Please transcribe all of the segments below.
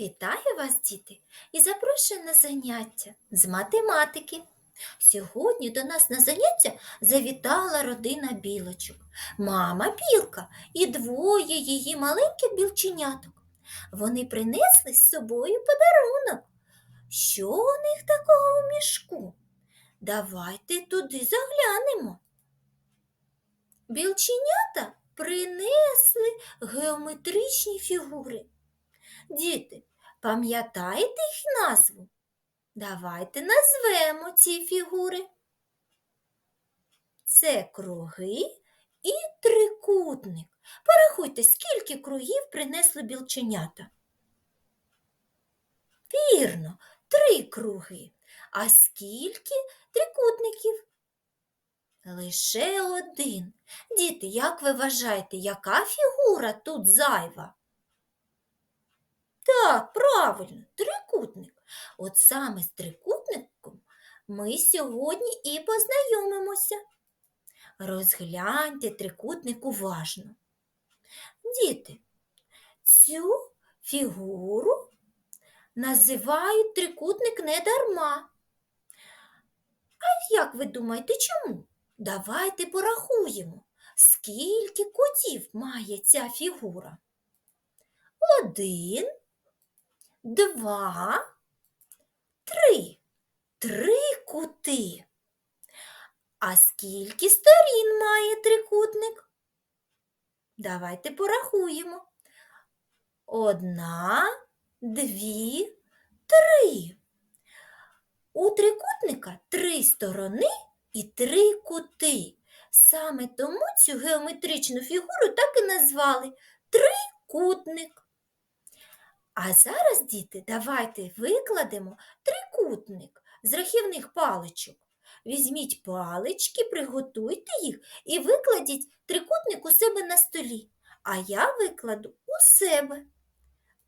Вітаю вас, діти, і запрошую на заняття з математики. Сьогодні до нас на заняття завітала родина білочок. Мама білка і двоє її маленьких білченяток. Вони принесли з собою подарунок. Що у них такого в мішку? Давайте туди заглянемо. Білченята принесли геометричні фігури. Діти, пам'ятаєте їх назву? Давайте назвемо ці фігури. Це круги і трикутник. Порахуйте, скільки кругів принесли білченята. Вірно, три круги. А скільки трикутників? Лише один. Діти, як ви вважаєте, яка фігура тут зайва? Так, правильно, трикутник. От саме з трикутником ми сьогодні і познайомимося. Розгляньте трикутник уважно. Діти, цю фігуру називають трикутник не дарма. А як ви думаєте, чому? Давайте порахуємо, скільки кутів має ця фігура. Один, два, три. Три кути. А скільки сторін має трикутник? Давайте порахуємо. Одна, дві, три. У трикутника три сторони і три кути. Саме тому цю геометричну фігуру так і назвали трикутник. А зараз, діти, давайте викладемо трикутник з рахівних паличок. Візьміть палички, приготуйте їх і викладіть трикутник у себе на столі. А я викладу у себе.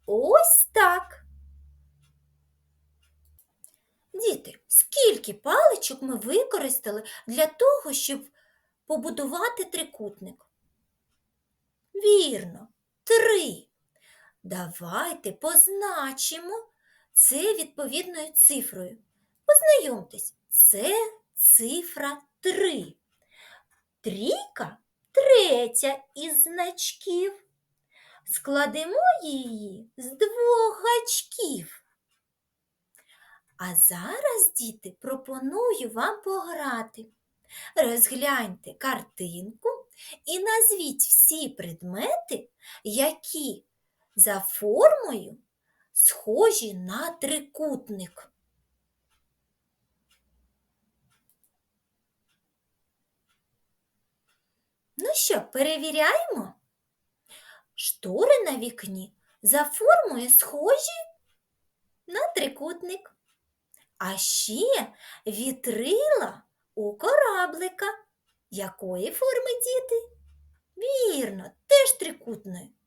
Ось так. Діти, скільки паличок ми використали для того, щоб побудувати трикутник? Вірно, три. Давайте позначимо це відповідною цифрою. Познайомтесь, це цифра 3. Трійка третя із значків. Складемо її з двох гачків. А зараз, діти, пропоную вам пограти. Розгляньте картинку і назвіть всі предмети, які за формою схожі на трикутник. Ну що, перевіряємо? Штори на вікні за формою схожі на трикутник. А ще вітрила у кораблика. Якої форми діти? Вірно, теж трикутної.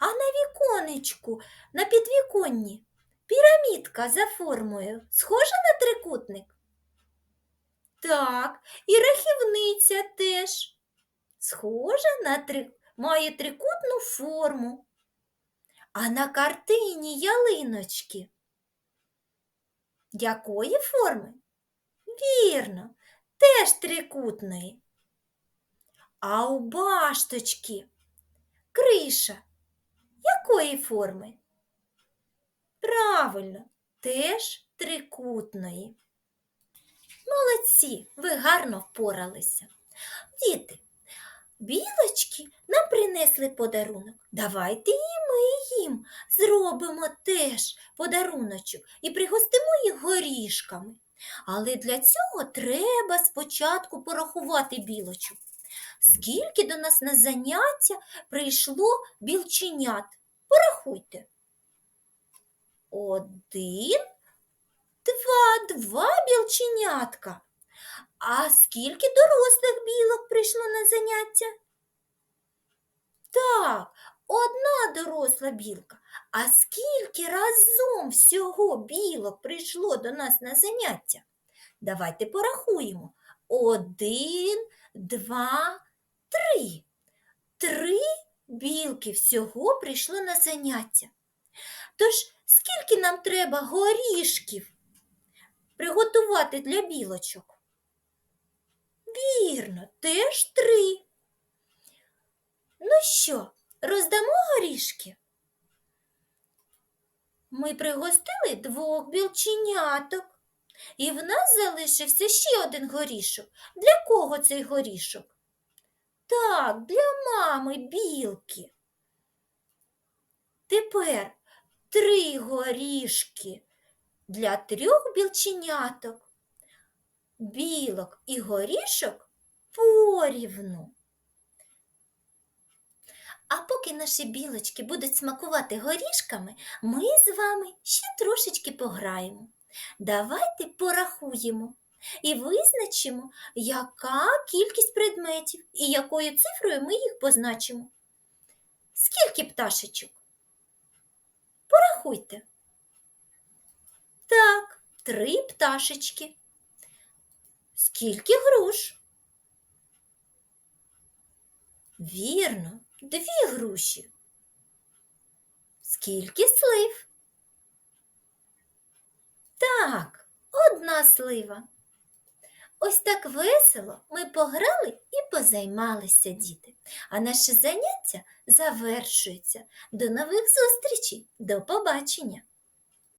А на віконечку, на підвіконні, пірамідка за формою схожа на трикутник? Так, і рахівниця теж схожа на три... має трикутну форму. А на картині ялиночки якої форми? Вірно, теж трикутної. А у башточки криша якої форми? Правильно, теж трикутної. Молодці, ви гарно впоралися. Діти, білочки нам принесли подарунок. Давайте і ми їм зробимо теж подаруночок і пригостимо їх горішками. Але для цього треба спочатку порахувати білочок. Скільки до нас на заняття прийшло білченят? Порахуйте. Один, два, два білченятка. А скільки дорослих білок прийшло на заняття? Так, одна доросла білка. А скільки разом всього білок прийшло до нас на заняття? Давайте порахуємо. Один, два, три. Три білки всього прийшло на заняття. Тож, скільки нам треба горішків приготувати для білочок? Вірно, теж три. Ну що, роздамо горішки? Ми пригостили двох білченяток, і в нас залишився ще один горішок. Для кого цей горішок? Так, для мами білки. Тепер три горішки для трьох білченяток. Білок і горішок порівну. А поки наші білочки будуть смакувати горішками, ми з вами ще трошечки пограємо. Давайте порахуємо і визначимо, яка кількість предметів і якою цифрою ми їх позначимо. Скільки пташечок? Порахуйте. Так, три пташечки. Скільки груш? Вірно, дві груші. Скільки слив? Так, одна слива. Ось так весело ми пограли і позаймалися, діти. А наше заняття завершується. До нових зустрічей. До побачення!